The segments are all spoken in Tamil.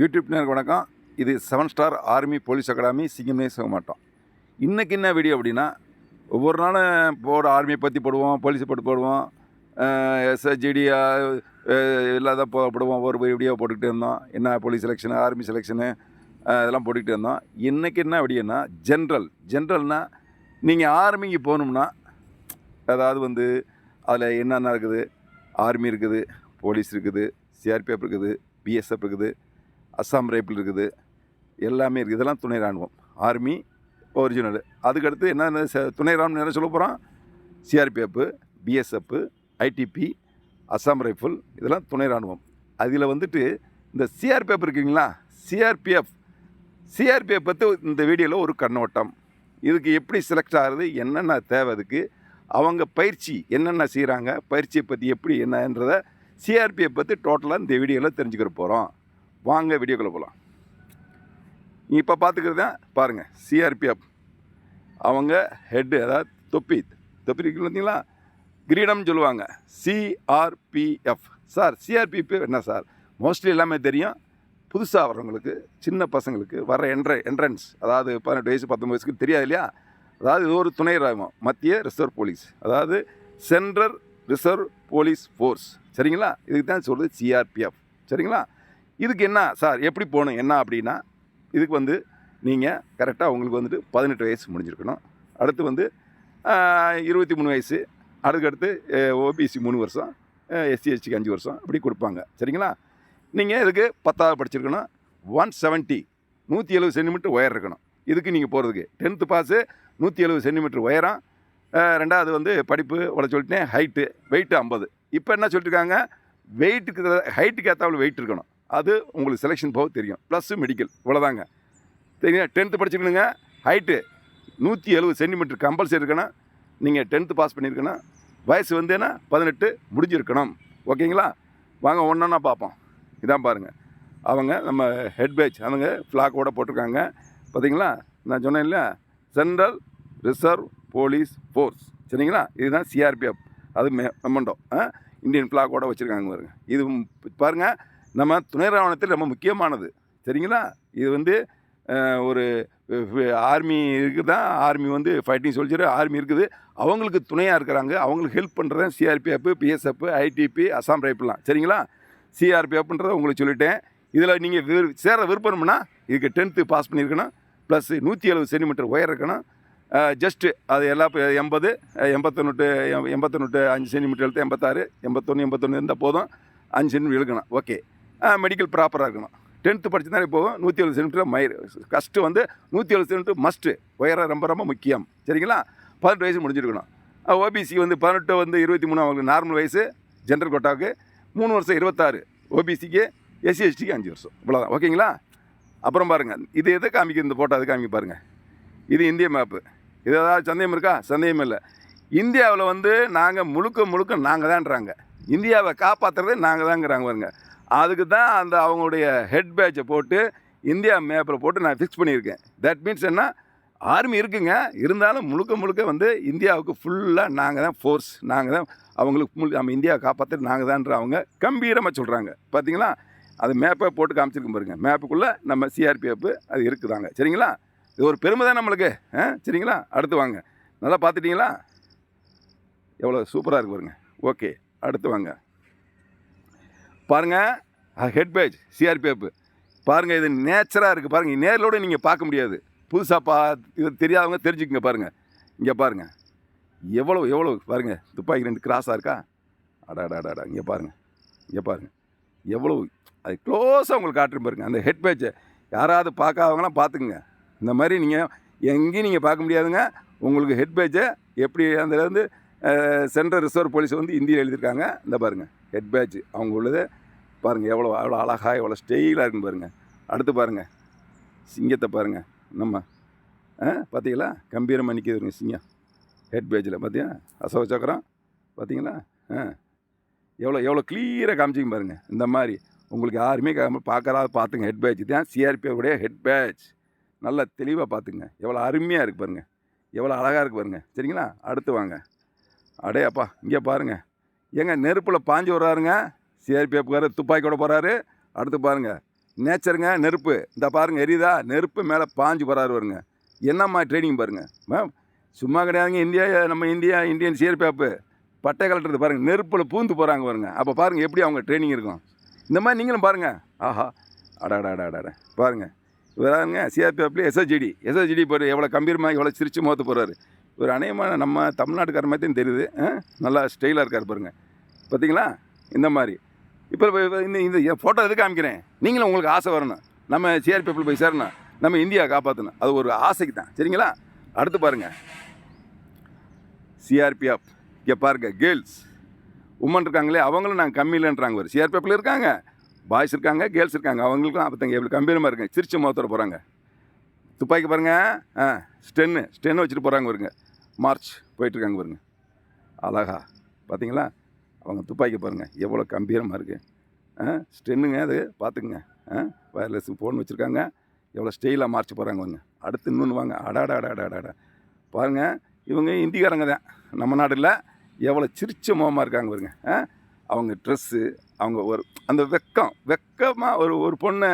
யூடியூப் நேருக்கு வணக்கம். இது seven star army police academy. சிங்கம்னே மாட்டோம். இன்றைக்கி என்ன வீடியோ அப்படின்னா ஒவ்வொரு நாளும் போட ஆர்மியை பற்றி போடுவோம் போலீஸை பற்றி போடுவோம். எஸ்எஸ்ஜிடி இல்லாத போ போடுவோம். ஒரு வீடியோ போட்டுக்கிட்டே இருந்தோம். என்ன போலீஸ் செலெக்ஷனு ஆர்மி செலெக்ஷனு இதெல்லாம் போட்டுக்கிட்டே இருந்தோம். இன்றைக்கி என்ன வீடியோன்னா ஜென்ரல். ஜென்ரல்னால் நீங்கள் ஆர்மிக்கு போகணும்னா அதாவது வந்து அதில் என்னென்ன இருக்குது? ஆர்மி இருக்குது போலீஸ் இருக்குது சிஆர்பிஎஃப் இருக்குது பிஎஸ்எஃப் இருக்குது அஸ்ஸாம் ரைபிள் இருக்குது. எல்லாமே இருக்குது. இதெல்லாம் துணை ராணுவம். ஆர்மி ஒரிஜினல் அதுக்கடுத்து என்னென்ன துணை ராணுவம் என்ன சொல்ல போகிறோம் CRPF BSF ITBP Assam rifle இதெல்லாம் துணை ராணுவம். அதில் வந்துட்டு இந்த சிஆர்பிஎஃப் இருக்குங்களா? சிஆர்பிஎஃப் சிஆர்பிஎஃப் பற்றி இந்த வீடியோவில் ஒரு கண்ணோட்டம். இதுக்கு எப்படி செலக்ட் ஆகுது என்னென்ன தேவை அதுக்கு? அவங்க பயிற்சி என்னென்ன செய்கிறாங்க பயிற்சியை பற்றி எப்படி என்னன்றதை சிஆர்பிஎஃப் பற்றி டோட்டலாக இந்த வீடியோவில் தெரிஞ்சுக்கிற போகிறோம் வாங்க வீடியோக்குள்ளே போகலாம் இப்போ பார்த்துக்கிறது தான் பாருங்கள் சிஆர்பிஎஃப் அவங்க ஹெட்டு அதாவது தொப்பி தொப்பி இருக்கு பார்த்தீங்களா கிரீடம்னு சொல்லுவாங்க. சிஆர்பிஎஃப் சார் சிஆர்பிஎஃப் என்ன சார்? மோஸ்ட்லி எல்லாமே தெரியும். புதுசாக வர்றவங்களுக்கு சின்ன பசங்களுக்கு வர என்ட்ர என்ட்ரன்ஸ் அதாவது பதினெட்டு வயசு பத்தொம்பது வயசுக்கு தெரியாது இல்லையா? அதாவது இது ஒரு துணை ராகம் மத்திய ரிசர்வ் போலீஸ் அதாவது சென்ட்ரல் ரிசர்வ் போலீஸ் ஃபோர்ஸ் சரிங்களா? இதுக்கு தான் சொல்கிறது சிஆர்பிஎஃப் சரிங்களா? இதுக்கு என்ன சார்? எப்படி போகணும்? என்ன அப்படின்னா இதுக்கு வந்து நீங்கள் கரெக்டாக உங்களுக்கு வந்துட்டு பதினெட்டு வயசு முடிஞ்சிருக்கணும். அடுத்து வந்து இருபத்தி மூணு வயசு அதுக்கடுத்து ஓபிசி மூணு வருஷம் எஸ்சி அஞ்சு வருஷம் இப்படி கொடுப்பாங்க. சரிங்களா? நீங்கள் இதுக்கு பத்தாவது படிச்சிருக்கணும். ஒன் செவன்ட்டி நூற்றி எழுபது சென்டிமீட்டர் ஒயர் இருக்கணும். இதுக்கு நீங்கள் போகிறதுக்கு டென்த்து பாஸு நூற்றி எழுபது சென்டிமீட்டர் உயரம் ரெண்டாவது வந்து படிப்பு உள்ள சொல்லிட்டேன் ஹைட்டு வெயிட்டு ஐம்பது. இப்போ என்ன சொல்லிட்டுருக்காங்க வெயிட்டுக்கு ஹைட்டுக்கு ஏற்றாவில் வெயிட் இருக்கணும். அது உங்களுக்கு செலெக்ஷன் போக தெரியும். ப்ளஸ்ஸு மெடிக்கல் இவ்வளோதாங்க சரிங்களா? டென்த்து படிச்சிருக்கணுங்க ஹைட்டு நூற்றி எழுபது சென்டிமீட்டர் கம்பல்சரி இருக்கணும். நீங்கள் டென்த்து பாஸ் பண்ணியிருக்கணும். வயசு வந்தேன்னா பதினெட்டு முடிஞ்சிருக்கணும். ஓகேங்களா? வாங்க ஒன்றா பார்ப்போம். இதான் பாருங்கள் அவங்க நம்ம ஹெட் பேட்ச் அவங்க ஃப்ளாக்கோட போட்டிருக்காங்க. பார்த்தீங்களா நான் சொன்னேன் இல்லையா? சென்ட்ரல் ரிசர்வ் போலீஸ் ஃபோர்ஸ் சரிங்களா? இதுதான் சிஆர்பிஎஃப் அது மெ மெமண்டோ இந்தியன் ஃப்ளாக்கோடு வச்சுருக்காங்க பாருங்கள் இது பாருங்கள் நம்ம துணை ராணுவத்தில் ரொம்ப முக்கியமானது. சரிங்களா? இது வந்து ஒரு ஆர்மி இருக்குது? தான் ஆர்மி வந்து ஃபைட்டிங் சோல்ஜர் ஆர்மி இருக்குது. அவங்களுக்கு துணையாக இருக்கிறாங்க. அவங்களுக்கு ஹெல்ப் பண்ணுறேன் சிஆர்பிஎஃப் பிஎஸ்எஃப் ஐடிபி அசாம் ரைஃபிள்லாம் சரிங்களா? சிஆர்பிஎஃப்ன்றதை உங்களுக்கு சொல்லிட்டேன். இதில் நீங்கள் விரு சேர விருப்பம்னா இதுக்கு டென்த்து பாஸ் பண்ணியிருக்கணும். ப்ளஸ் நூற்றி எழுபது சென்டிமீட்டர் உயர் இருக்கணும் ஜஸ்ட்டு அது எல்லா எண்பது எண்பத்தொன்னுட்டு எண்பத்தொன்று எம்- எண்பத்தொன்று அஞ்சு சென்டிமீட்டர் எழுத்து எண்பத்தாறு எண்பத்தொன்று எண்பத்தொன்று இருந்தால் போதும். அஞ்சு சென்டிமீட்டர் இழுக்கணும். ஓகே மெடிக்கல் ப்ராப்பராக இருக்கணும். டென்த்து படிச்சிருந்தாலே போகும் நூற்றி எழுபது சென்டிமீட்டர் மயிர் கஷ்டம் வந்து நூற்றி எழுபது சென்டிமீட்டர் மஸ்ட்டு உயரம் ரொம்ப ரொம்ப முக்கியம். சரிங்களா? பதினெட்டு வயசு முடிஞ்சிருக்கணும். ஓபிசி வந்து பதினெட்டு வந்து இருபத்தி மூணு அவங்களுக்கு நார்மல் வயசு ஜென்ரல் கோட்டாவுக்கு மூணு வருஷம் இருபத்தாறு. ஓபிசிக்கு எஸ்சி எஸ்டிக்கு அஞ்சு வருஷம். இவ்வளோதான் ஓகேங்களா? அப்புறம் பாருங்கள் இது எதை காமிக்குது? இந்த போட்டோ அது காமிக்க பாருங்கள் இது இந்திய மேப்பு இது ஏதாவது சந்தேகம் இருக்கா? சந்தேகம் இல்லை. இந்தியாவில் வந்து நாங்கள் முழுக்க முழுக்க நாங்கள் தான்றாங்க இந்தியாவை காப்பாற்றுறதே நாங்கள் தாங்கிறாங்க பாருங்கள் அதுக்கு தான் அந்த அவங்களுடைய ஹெட் பேட்சை போட்டு இந்தியா மேப்பில் போட்டு நான் ஃபிக்ஸ் பண்ணியிருக்கேன். தட் மீன்ஸ் என்ன? ஆர்மி இருக்குங்க. இருந்தாலும் முழுக்க முழுக்க வந்து இந்தியாவுக்கு ஃபுல்லாக நாங்கள் தான் ஃபோர்ஸ் நாங்கள் தான் அவங்களுக்கு முழு நம்ம இந்தியாவை காப்பாற்ற நாங்கள் தான்ற அவங்க கம்பீரமாக சொல்கிறாங்க பார்த்தீங்களா அது மேப்பை போட்டு காமிச்சிருக்கும் பாருங்க. மேப்புக்குள்ளே நம்ம சிஆர்பிஎஃப் அது இருக்குதாங்க. சரிங்களா? இது ஒரு பெருமை தான் நம்மளுக்கு. ஆ சரிங்களா? அடுத்து வாங்க. நல்லா பார்த்துட்டிங்களா? எவ்வளோ சூப்பராக இருக்கு பாருங்க. ஓகே அடுத்து வாங்க. பாருங்கள் ஹெட் பேஜ் சிஆர்பிஎஃப் பாருங்கள் இது நேச்சராக இருக்குது பாருங்கள் நேரிலோடு நீங்கள் பார்க்க முடியாது. புதுசாக பா இது தெரியாதவங்க தெரிஞ்சுக்கங்க பாருங்கள் இங்கே பாருங்கள் எவ்வளோ எவ்வளோ பாருங்கள் துப்பாக்கி ரெண்டு கிராஸாக இருக்கா? அடாடாடாடா இங்கே பாருங்கள் இங்கே பாருங்கள் எவ்வளோ அது க்ளோஸாக உங்களுக்கு காட்டுறேன் பாருங்க. அந்த ஹெட் பேஜை யாராவது பார்க்காதவங்களாம் பார்த்துக்குங்க. இந்த மாதிரி நீங்கள் எங்கேயும் நீங்கள் பார்க்க முடியாதுங்க. உங்களுக்கு ஹெட் பேஜை எப்படி அந்த சென்ட்ரல் ரிசர்வ் போலீஸ் வந்து இந்தியில் எழுதியிருக்காங்க. இந்த பாருங்கள் ஹெட் பேட்ச் அவங்க உள்ளது. பாருங்கள் எவ்வளோ எவ்வளோ அழகாக எவ்வளோ ஸ்டெயிலாக இருக்குன்னு பாருங்கள் அடுத்து பாருங்கள் சிங்கத்தை பாருங்கள் நம்ம ஆ பார்த்தீங்களா கம்பீரமாக நிற்கிதுங்க சிங்கம். ஹெட் பேட்சில் பார்த்தியா அசோக சக்கரம் பார்த்தீங்களா ஆ. எவ்வளோ எவ்வளோ கிளியராக காமிச்சிங்க பாருங்கள் இந்த மாதிரி உங்களுக்கு யாருமே காம பார்க்கறாத பார்த்துங்க ஹெட் பேட்ச் தான் சிஆர்பிஎஃப்டைய ஹெட் பேட்ச் நல்லா தெளிவாக பார்த்துங்க எவ்வளோ அருமையாக இருக்குது பாருங்கள் எவ்வளோ அழகாக இருக்குது பாருங்கள் சரிங்களா? அடுத்து வாங்க. அடே அப்பா இங்கே பாருங்கள் ஏங்க நெருப்பில் பாஞ்சு வர்றாருங்க. சிஆர்பிஎஃப்காரர் துப்பாக்கியோட போகிறாரு அடுத்து பாருங்கள் நேச்சருங்க நெருப்பு. இந்த பாருங்க எரியுதா? நெருப்பு மேலே பாஞ்சு போகிறாரு வருங்க என்னம்மா ட்ரைனிங் பாருங்கள் மேம் சும்மா கிடையாதுங்க. இந்தியா நம்ம இந்தியா இந்தியன் சிஆர்பிஎஃப் பட்டை கலட்டுறது பாருங்கள் நெருப்பில் பூந்து போகிறாங்க பாருங்க. அப்போ பாருங்கள் எப்படி அவங்க ட்ரைனிங் இருக்கும். இந்த மாதிரி நீங்களும் பாருங்க. ஆஹா. அடாடாடாடாடா பாருங்கள் இவராங்க சிஆர்பிஎஃப்லேயே எஸ்எஸ்ஜிடி எஸ்எஸ்ஜிடி போய் எவ்வளோ கம்பீரமாக எவ்வளோ சிரிச்சு மோத்து போகிறாரு இவர் அநேகமாக நம்ம தமிழ்நாட்டுக்கார மாதிரி தான் தெரியுது. ஆ? நல்லா ஸ்டைலாக இருக்கார் பாருங்கள் பார்த்தீங்களா இந்த மாதிரி. இப்போ இந்த இந்த ஃபோட்டோ எதுக்கு காமிக்கிறேன்? நீங்களும் உங்களுக்கு ஆசை வரணும். நம்ம சிஆர்பிஎஃப்ல போய் சேரணும். நம்ம இந்தியா காப்பாற்றணும் அது ஒரு ஆசைக்கு தான். சரிங்களா? அடுத்து பாருங்கள் சிஆர்பிஎஃப் இங்கே பாருங்க கேர்ள்ஸ் உமன் இருக்காங்களே அவங்களும் நாங்கள் கம்மி இல்லைன்றாங்க ஒரு சிஆர்பிஎஃப்ல இருக்காங்க. பாய்ஸ் இருக்காங்க கேர்ள்ஸ் இருக்காங்க. அவங்களுக்கும் அப்போ எவ்வளோ கம்பீரமாக இருக்குங்க சிரிச்சு முகத்தோட போகிறாங்க துப்பாக்கி பாருங்கள் ஆ ஸ்டென்னு ஸ்டென்னு வச்சுட்டு போகிறாங்க பாருங்க. மார்ச் போயிட்டுருக்காங்க பாருங்க. அழகா. பார்த்தீங்களா அவங்க துப்பாக்கி பாருங்கள் எவ்வளோ கம்பீரமாக இருக்குது ஆ ஸ்டென்னுங்க அது பார்த்துக்குங்க. ஆ வயர்லெஸ் ஃபோன் வச்சுருக்காங்க. எவ்வளோ ஸ்டெயிலாக மார்ச் போகிறாங்க அவங்க அடுத்து இன்னொன்று வாங்க. அடாடாடாடாடாடா பாருங்கள் இவங்க இந்திக்காரங்க தான். நம்ம நாட்டில் எவ்வளோ சிரிச்ச முகமாக இருக்காங்க பாருங்க. ஆ அவங்க ட்ரெஸ்ஸு அவங்க ஒரு அந்த வெக்கம் வெக்கமாக ஒரு ஒரு பொண்ணு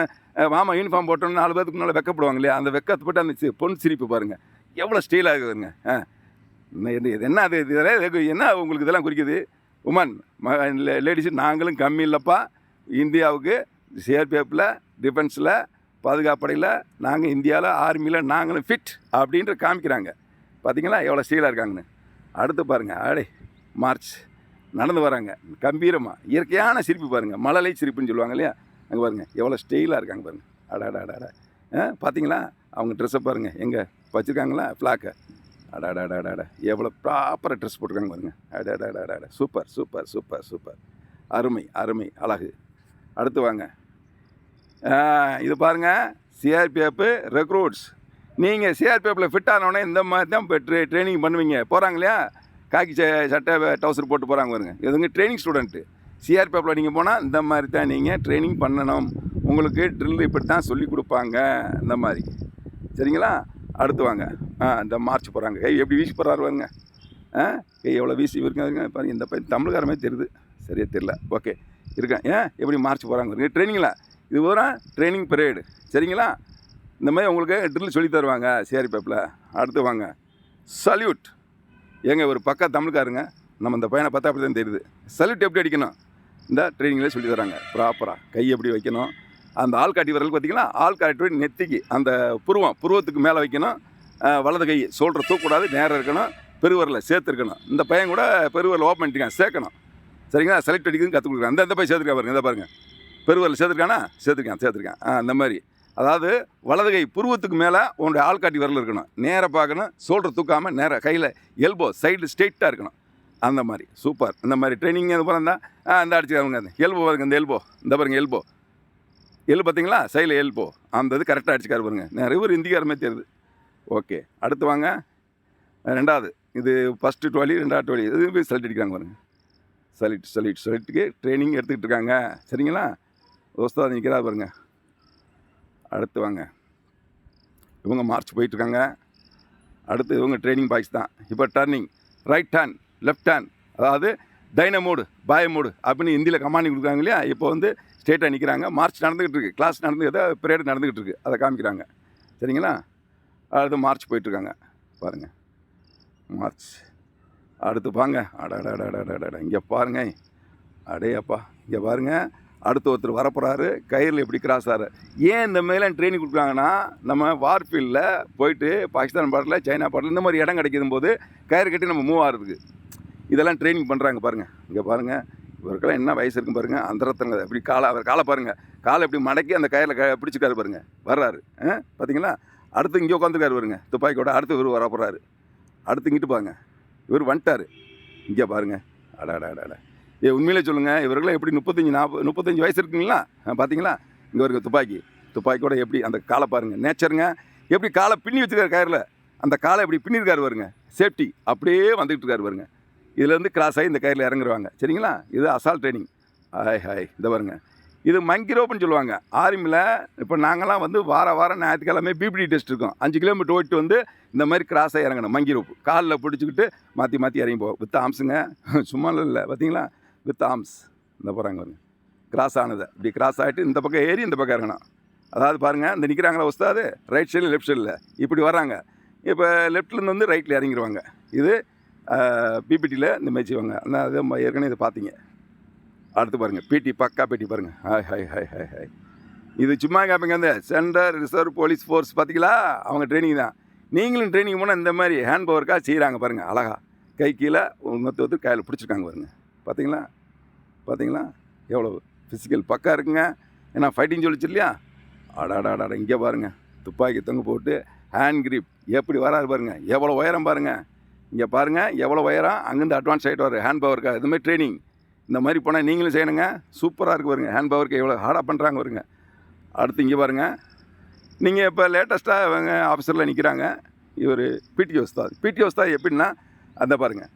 மாமா யூனிஃபார்ம் போட்டோன்னு நாலு பேருக்கு முன்னால் வெக்கப்படுவாங்க இல்லையா? அந்த வெக்கத்தை போட்டு அந்த சி- பொண்ணு சிரிப்பு பாருங்கள் எவ்வளோ ஸ்டைலாக இருக்குதுங்க. ஆ என்ன இது என்ன அது இது இதெல்லாம் என்ன உங்களுக்கு இதெல்லாம் குறிக்குது? உமன் லேடிஸு நாங்களும் கம்மி இல்லைப்பா. இந்தியாவுக்கு சிஆர்பிஎஃப்பில் டிஃபென்ஸில் பாதுகாப்படையில் நாங்கள் இந்தியாவில் ஆர்மியில் நாங்களும் ஃபிட் அப்படின்ற காமிக்கிறாங்க. பார்த்தீங்களா எவ்வளோ ஸ்டீலாக இருக்காங்கன்னு. அடுத்து பாருங்கள் ஆடே மார்ச் நடந்து வராங்க. கம்பீரமாக இயற்கையான சிரிப்பு பாருங்கள் மழலை சிரிப்புன்னு சொல்லுவாங்க இல்லையா? அங்கே பாருங்கள் எவ்வளோ ஸ்டெயிலாக இருக்காங்க பாருங்கள் அடாடா ஆ பார்த்தீங்களா அவங்க ட்ரெஸ்ஸை பாருங்கள் எங்கே? வச்சுருக்காங்களா? ஃப்ளாக்கை அடாடாடாடாடா. எவ்வளோ ப்ராப்பராக ட்ரெஸ் போட்டிருக்காங்க பாருங்க. அடாடாடாடா சூப்பர் சூப்பர் சூப்பர் சூப்பர். அருமை அருமை அழகு. அடுத்து வாங்க. இது பாருங்கள் சிஆர்பிஎஃப் ரெக்ரூட்ஸ் நீங்கள் சிஆர்பிஎஃப்பில் ஃபிட் ஆனோடனே இந்த மாதிரி தான் இப்போ ட்ரே ட்ரைனிங் பண்ணுவீங்க. போகிறாங்க இல்லையா? காக்கி ச- சட்டை டவுசர் போட்டு போகிறாங்க பாருங்க. இதுங்க ட்ரைனிங் ஸ்டூடெண்ட்டு சிஆர்பிஎஃப்பில் நீங்கள் போனால் இந்த மாதிரி தான் நீங்கள் ட்ரைனிங் பண்ணணும். உங்களுக்கு ட்ரில் இப்படி தான் சொல்லி கொடுப்பாங்க. இந்த மாதிரி. சரிங்களா? அடுத்து வாங்க. இந்த மார்ச் போகிறாங்க கை எப்படி வீசி போகிறாரு பாருங்க. ஆ கை எவ்வளோ வீசி இருக்காங்க பாருங்க இந்த பையன் தமிழ்கார மாதிரி தெரியுது. சரியா தெரியல. ஓகே இருக்கேன். ஏன்? எப்படி மார்ச் போகிறாங்க பாருங்க. ட்ரைனிங்களா இது பூரா ட்ரைனிங் பீரியடு. சரிங்களா? இந்த மாதிரி உங்களுக்கு ட்ரில் சொல்லி தருவாங்க சரி பேப்பில் அடுத்து வாங்க. சல்யூட் ஏங்க ஒரு பக்கா தமிழ்காருங்க நம்ம இந்த பையனை பார்த்தா அப்படி தான் தெரியுது. சல்யூட் எப்படி அடிக்கணும்? இந்த ட்ரைனிங்லேயே சொல்லி தராங்க. ப்ராப்பராக கை எப்படி வைக்கணும்? அந்த ஆள் காட்டி வரலுக்கு பார்த்தீங்கன்னா ஆள் காட்டி நெத்திக்கு அந்த புருவம் புருவத்துக்கு மேலே வைக்கணும். வலது கை சோல்டர் தூக்கக்கூடாது நேரம் இருக்கணும் பெருவரில் சேர்த்துருக்கணும். இந்த பையன் கூட பெருவரில் ஓப்பன் பண்ணிட்டுருக்கான் சேர்க்கணும். சரிங்களா? செலக்ட் அடிக்குதுன்னு கற்றுக் கொடுக்குறேன். அந்த அந்த பையன் சேர்த்துருக்கா பாருங்க இதை பாருங்கள் பெருவரில் சேர்த்துருக்கானா? சேர்த்துருக்கான் சேர்த்துருக்கான். அந்த மாதிரி. அதாவது வலது கை புருவத்துக்கு மேலே உன்னுடைய ஆள்காட்டி விரல் இருக்கணும். நேராக பார்க்கணும் சோல்டர் தூக்காமல் நேராக கையில் எல்போ சைடு ஸ்ட்ரெயிட்டாக இருக்கணும். அந்த மாதிரி. சூப்பர் இந்த மாதிரி ட்ரைனிங் அது போல இருந்தால் அந்த இந்த அடிச்சுக்காங்க அந்த எல்போ பாருங்க இந்த எல்போ இந்த பாருங்கள் எல்போ எல் பார்த்தீங்களா? சைடில் எல்போ அந்த இது கரெக்டாக அடிச்சுக்காரு பாருங்க. நிறைய பேர் இந்திக்காரமே தெரியுது. ஓகே. அடுத்து வாங்க. ரெண்டாவது. இது ஃபஸ்ட்டு டுவெலி ரெண்டாவது டுவெலி இது போய் சல்ட் அடிக்கிறாங்க பாருங்கள் சலிட் சலிட் சலிட்டுக்கு ட்ரைனிங் எடுத்துக்கிட்டு இருக்காங்க. சரிங்களா? தோஸ்தா நிற்கிறா பாருங்க. அடுத்து வாங்க. இவங்க மார்ச் போயிட்டுருக்காங்க அடுத்து இவங்க ட்ரைனிங் பாய்ஸ் தான். இப்போ turning right turn left turn அதாவது டைன மோடு பாய மோடு அப்படின்னு ஹிந்தியில் கமாண்டிங் கொடுக்குறாங்க இல்லையா? இப்போ வந்து ஸ்டேட்டாக நிற்கிறாங்க மார்ச் நடந்துக்கிட்டு இருக்கு. கிளாஸ் நடந்து ஏதோ பீரியட் நடந்துக்கிட்டு இருக்கு. அதை காமிக்கிறாங்க. சரிங்களா? அடுத்து மார்ச் போயிட்டுருக்காங்க. பாருங்கள் மார்ச். அடுத்து பாங்க அடடடடடட இங்கே பாருங்க. அடையப்பா. இங்கே பாருங்க. அடுத்து ஒருத்தர் வரப்போகிறாரு கயிறில் எப்படி கிராஸ் ஆகிறார் ஏன் இந்த மாதிரிலாம் ட்ரைனிங் கொடுக்குறாங்கன்னா நம்ம வார்ஃபீல்டில் போயிட்டு பாகிஸ்தான் பாட்டில் சைனா பாட்டில் இந்த மாதிரி இடம் கிடைக்கும் போது கயிறு கட்டி நம்ம மூவ் ஆகிறதுக்கு இதெல்லாம் ட்ரைனிங் பண்ணுறாங்க பாருங்கள் இங்கே பாருங்கள் இவருக்கெல்லாம் என்ன வயசு இருக்கும் பாருங்கள் அந்த ரத்தங்க எப்படி காலை அவர் காலை பாருங்கள் காலை எப்படி மடக்கி அந்த கயிறில் க பிடிச்சிக்காரு பாருங்கள் வர்றாரு. ஆ? பார்த்தீங்களா அடுத்து இங்கே உட்காந்துருக்காரு வருங்க துப்பாக்கியோட அடுத்து இவர் வர போகிறாரு அடுத்து இங்கிட்டு பாருங்க இவர் வந்துட்டார். இங்கே பாருங்க. அடாடாடாடா ஏ உண்மையிலே சொல்லுங்கள் இவர்களாம் எப்படி முப்பத்தஞ்சு நாற்பது முப்பத்தஞ்சு வயசு இருக்குங்களா? பார்த்தீங்களா? இங்கே வருங்க துப்பாக்கி. துப்பாக்கியோட எப்படி அந்த காலை பாருங்கள் நேச்சருங்க. எப்படி காலை பின்னி வச்சுருக்காரு கயிறில்? அந்த காலை எப்படி பின்னிருக்காரு வருங்க சேஃப்டி. அப்படியே வந்துகிட்டு இருக்காரு வருங்க இதுலேருந்து கிராஸ் ஆகி இந்த கயிறில் இறங்குருவாங்க. சரிங்களா? இது அசால் ட்ரைனிங் ஹாய் ஹாய். இந்த பாருங்கள் இது மங்கி ரோப்புன்னு சொல்லுவாங்க. ஆர்மியில் இப்போ நாங்களாம் வந்து வார வாரம் ஞாயிற்றுக்கிழமை பிபிடி டெஸ்ட் இருக்கும். அஞ்சு கிலோமீட்டர் ஓட்டு வந்து இந்த மாதிரி கிராஸாக இறங்கணும் மங்கி ரோப்பு காலில் பிடிச்சிக்கிட்டு மாற்றி மாற்றி இறங்கி போவோம் வித் ஆம்ஸுங்க சும்மா இல்லை பார்த்தீங்களா வித் ஆம்ஸ் இந்த போகிறாங்க பாருங்க. கிராஸ் ஆனதை. இப்படி கிராஸ் ஆகிட்டு இந்த பக்கம் ஏறி இந்த பக்கம் இறங்கணும். அதாவது பாருங்கள் இந்த நிற்கிறாங்களா உஸ்தாது? ரைட் சைடில் லெஃப்ட் சைடில் இப்படி வராங்க இப்போ லெஃப்ட்லேருந்து வந்து ரைட்டில் இறங்கிடுவாங்க இது பிபிடியில் இந்த மாதிரி செய்வாங்க. அந்த ஏற்கனவே இதை பார்த்தீங்க. அடுத்து பாருங்கள் பிடி பக்கா பிடி பாருங்கள் hi hi hi hi hi. இது சும்மா கேட்பீங்க அந்த சென்ட்ரல் ரிசர்வ் போலீஸ் ஃபோர்ஸ் பார்த்தீங்களா அவங்க ட்ரைனிங் தான். நீங்களும் ட்ரைனிங் போனால் இந்த மாதிரி ஹேண்ட் பவருக்காக செய்கிறாங்க பாருங்கள் அழகா. கை கீழே ஒன்று ஒருத்தர் கையில் பிடிச்சிருக்காங்க பாருங்கள் பார்த்தீங்களா பார்த்தீங்களா எவ்வளோ ஃபிசிக்கல் பக்கா இருக்குங்க. ஏன்னா ஃபைட்டிங் சொல்லிச்சு இல்லையா? அடாடாடாடா இங்கே பாருங்கள் துப்பாக்கி தொங்க போட்டு ஹேண்ட் கிரிப் எப்படி வராது பாருங்கள் எவ்வளோ உயரம் பாருங்கள் இங்கே பாருங்கள் எவ்வளோ உயரம் அங்கேருந்து அட்வான்ஸ் ஆகிட்டு வர ஹேண்ட் பவருக்காக இது மாதிரி ட்ரைனிங் இந்த மாதிரி போனால் நீங்களும் செய்யணுங்க. சூப்பராக இருக்கு பாருங்க. ஹேண்ட் பவருக்கு எவ்வளோ ஹார்டாக பண்ணுறாங்க வருங்க அடுத்து இங்கே பாருங்கள் நீங்கள் இப்போ லேட்டஸ்ட்டாக இவங்க ஆஃபீஸரில் நிற்கிறாங்க இவர் பிடி உஸ்தாத் பிடி உஸ்தாத் எப்படின்னா அந்த பாருங்கள்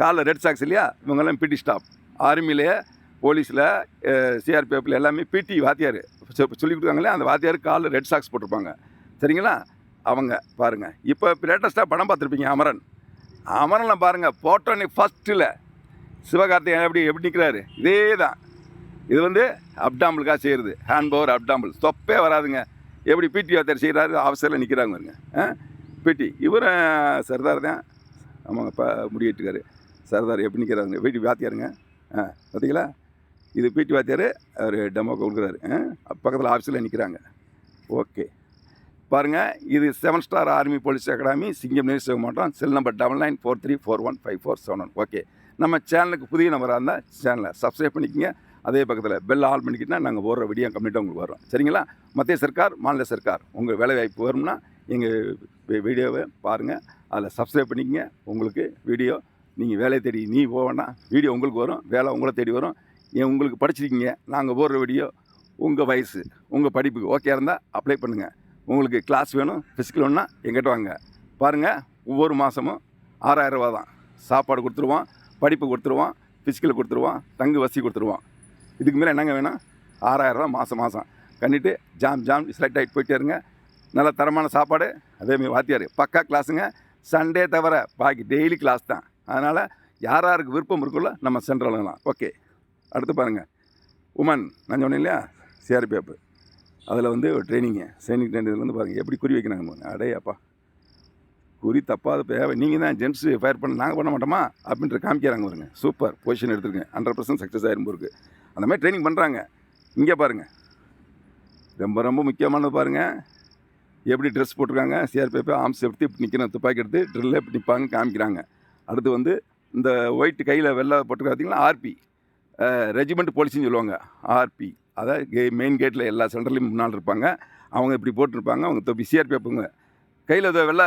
காலில் ரெட் சாக்ஸ் இல்லையா? இவங்கெல்லாம் பிடி ஸ்டாப் ஆர்மிலேயே போலீஸில் சிஆர்பிஎஃப்ல எல்லாமே பிடி வாத்தியார். சொல்லி கொடுத்தாங்களே அந்த வாத்தியார் காலில் ரெட் சாக்ஸ் போட்டிருப்பாங்க. சரிங்களா? அவங்க பாருங்கள் இப்போ லேட்டஸ்ட்டாக படம் பார்த்துருப்பீங்க அமரன். அமரனில் பாருங்கள் போட்டோன்னே ஃபஸ்ட்டில் சிவகார்த்திகேயன் எப்படி எப்படி நிற்கிறாரு இதே தான் இது வந்து அப்டாம்பிளுக்காக செய்கிறது ஹேண்ட் பவர் அப்டாம்பிள் தொப்பே வராதுங்க. எப்படி பிடி வாத்தியார் செய்கிறாரு ஆஃபீஸரில் நிற்கிறாங்க பாருங்க. பிடி இவரும் சர்தார் தான். ஆமாங்க இப்போ முடியிட்டுருக்காரு சர்தார் எப்படி நிற்கிறாருங்க பிடி வாத்தியாருங்க. ஆ பார்த்தீங்களா இது பிடி வாத்தியார். அவர் டெமோ கொடுக்குறாரு. பக்கத்தில் ஆஃபீஸில் நிற்கிறாங்க ஓகே. பாருங்கள் இது seven star army police academy சிங்கம் நேச மாட்டோம் cell number double nine four three four one five four seven one okay. நம்ம சேனலுக்கு புதிய நம்பராக இருந்தால் சேனலை சப்ஸ்கிரைப் பண்ணிக்கங்க. அதே பக்கத்தில் பெல் ஆல் பண்ணிக்கிட்டால் நாங்கள் போடுற வீடியோ கம்ப்ளீட்டாக உங்களுக்கு வரும். சரிங்களா? மத்திய சர்க்கார் மாநில சர்க்கார். உங்கள் வேலைவாய்ப்பு வரும்னா எங்கள் வீடியோவை பாருங்கள் அதில் சப்ஸ்கிரைப் பண்ணிக்கங்க. உங்களுக்கு வீடியோ நீங்கள் வேலையை தேடி நீ போக வீடியோ உங்களுக்கு வரும். வேலை உங்களை தேடி வரும். ஏன் உங்களுக்கு படிச்சிருக்கீங்க. நாங்கள் போடுற வீடியோ உங்கள் வயசு உங்கள் படிப்புக்கு ஓகே இருந்தால் அப்ளை பண்ணுங்கள் உங்களுக்கு கிளாஸ் வேணும் ஃபிசிக்கல் வேணும்னா எங்கிட்ட வாங்க. பாருங்கள் ஒவ்வொரு மாதமும் ஆறாயிரம் ரூபா தான். சாப்பாடு கொடுத்துருவோம். படிப்பு கொடுத்துருவான் ஃபிசிக்கல் கொடுத்துருவான் தங்கு வசதி கொடுத்துருவான். இதுக்கு மேலே என்னங்க வேணும்? ஆறாயிரம் மாதம் மாதம் கண்டிட்டு ஜாம் ஜாம் செலக்ட் ஆகிட்டு போயிட்டே இருங்க. நல்ல தரமான சாப்பாடு அதேமாதிரி வாத்தியார். பக்கா கிளாஸுங்க சண்டே தவிர பாக்கி டெய்லி கிளாஸ் தான். அதனால் யார் யாருக்கு விருப்பம் இருக்குல்ல நம்ம சென்ட்ரலாம் ஓகே அடுத்து பாருங்கள் உமன் நான் சொன்னேன் இல்லையா? சிஆர்பிஎஃப் அதில் வந்து ஒரு ட்ரைனிங்கு சைனிக் ட்ரைனிங் வந்து பாருங்கள் எப்படி குறி வைக்கிறாங்க அடையாப்பா. குறி தப்பாத தேவை நீங்கள் தான் ஜென்ட்ஸு ஃபயர் பண்ண நாங்கள் பண்ண மாட்டோமா? அப்படின்ற காமிக்கிறாங்க பாருங்க. சூப்பர் பொசிஷன் எடுத்துருக்கேன் ஹண்ட்ரட் பர்சன்ட் சக்ஸஸ் ஆயிரும் இருக்கு அந்த மாதிரி ட்ரைனிங் பண்ணுறாங்க இங்கே பாருங்கள் ரொம்ப ரொம்ப முக்கியமானது பாருங்கள் எப்படி ட்ரெஸ் போட்டிருக்காங்க? சிஆர்பிஎஃப் ஆம்ஸ் எடுத்து இப்படி நிற்கிற துப்பாக்கி எடுத்து ட்ரில்லில் இப்படி நிற்பாங்க காமிக்கிறாங்க. அடுத்து வந்து இந்த ஒயிட் கையில் வெள்ளை போட்டு பார்த்தீங்கன்னா ஆர்பி ரெஜிமெண்ட் போலீஸ்னு சொல்லுவாங்க. ஆர்பி அதாவது மெயின் கேட்டில் எல்லா சென்டர்லேயும் முன்னால் இருப்பாங்க. அவங்க இப்படி போட்டிருப்பாங்க. அவங்க தொப்பி சிஆர்பிஎஃப்ங்க கையில் அது வெள்ளை